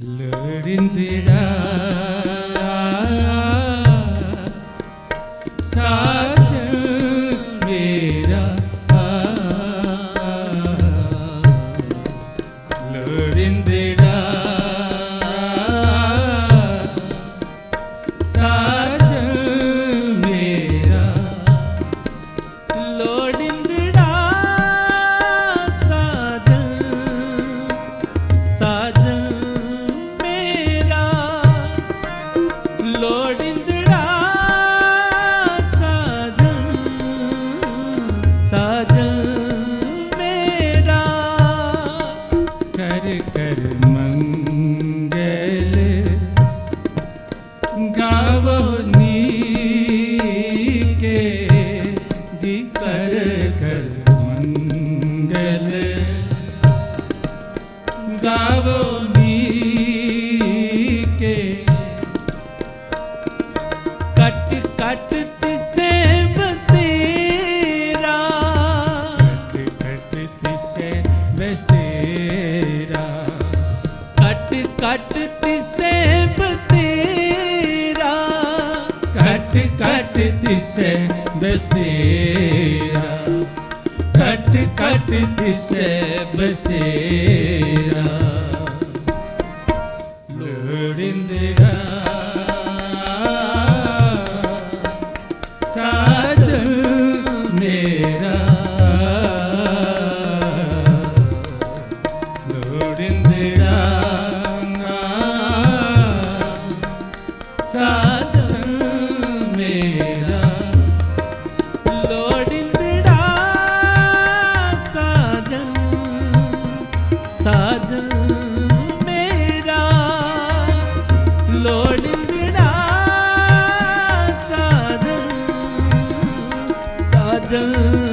லெடிந்திடா. ਕਟ ਕਟ ਤਿਸੇ ਬਸੇਰਾ ਕਟ ਕਟ ਤਿਸੇ ਵਸੇਰਾ ਕਟ ਕਟ ਤਿਸੇ ਬਸੇਰਾ ਕਟ ਕਟ ਤਿਸੇ ਬਸੇਰਾ ਕਟ ਕਟ ਤਿਸੇ ਬਸੇਰਾ 人。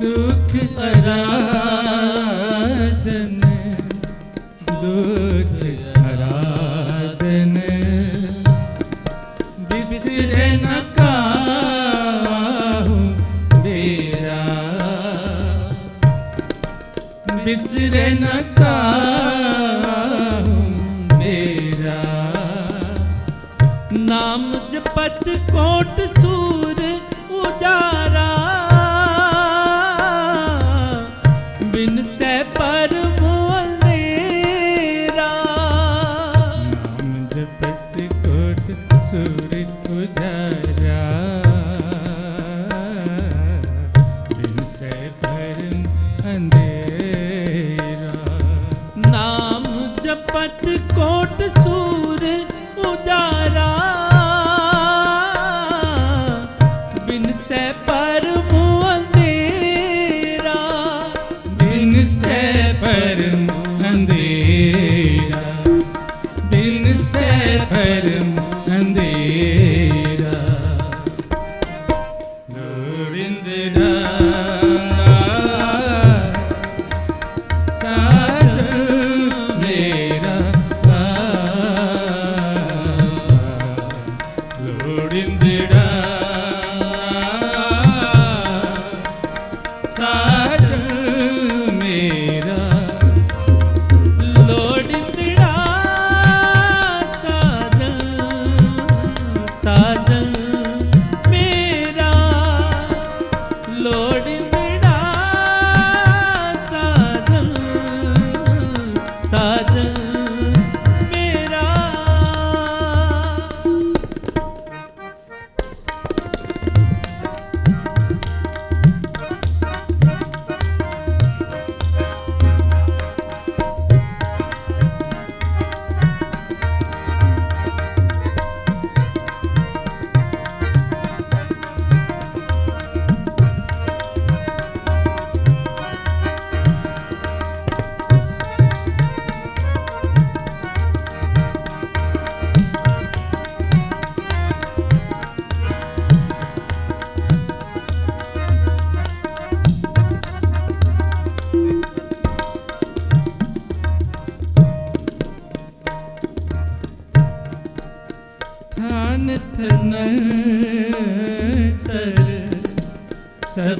ਸੁਖ ਅਰਾਧਨ, ਦੁਖ ਅਰਾਧਨ। ਬਿਸਰੇ ਨ ਕਾਹੂ ਮੇਰਾ। ਬਿਸਰੇ ਨ ਕਾਹੂ ਮੇਰਾ। ਨਾਮ ਜਪਤ ਕੋਟ ਸੂਰ, ਉਜਾਰਾ ਕੋਟ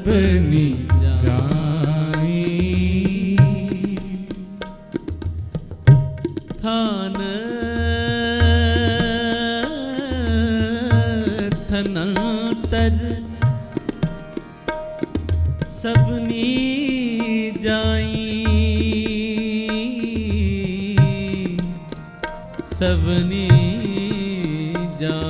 ਸਭਨੀ ਜਾਣੀ। ਥਾਨ ਥਨੰਤਰ ਸਭਨੀ ਜਾਈ। ਸਭਨੀ ਜਾਈ।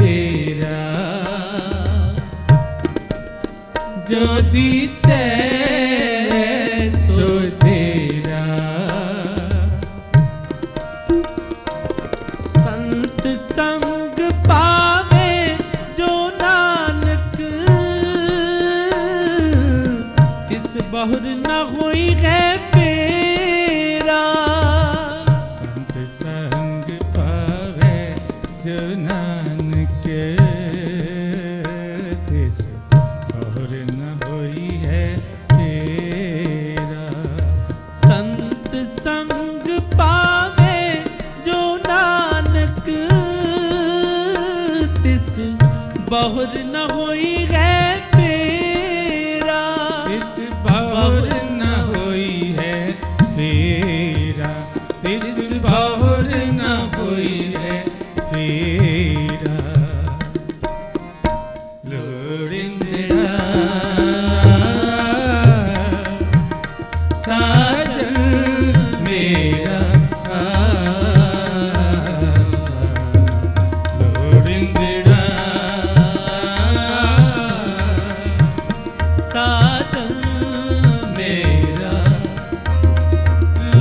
ਤੇਰਾ ਜਦੀ ਸੈ ਸੋ ਤੇਰਾ। ਸੰਤ ਸੰਗ ਪਾਵੇ ਜੋ ਨਾਨਕ। ਤਿਸ ਬਹੁਰ ਨਾ ਬਹੁਰ ਨ ਹੋਈ ਗੈ ਮੇਰਾ ਇਸ ਬਹੁਰ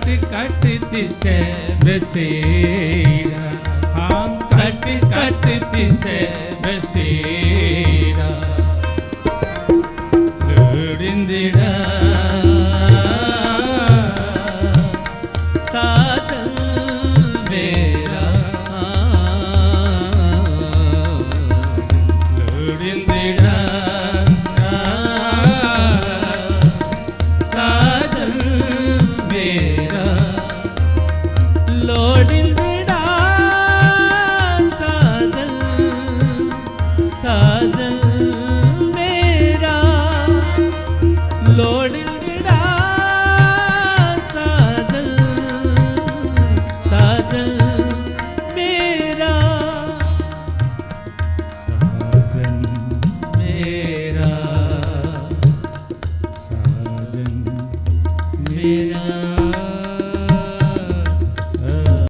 ਕਟ ਕਟ ਦਿਸੈ ਬਸੇਰਾ। ਹਾਮ ਕਟ ਕਟ ਦਿਸੈ ਬਸੇਰਾ। ਲੋੜਿੰਦੜਾ ஓடு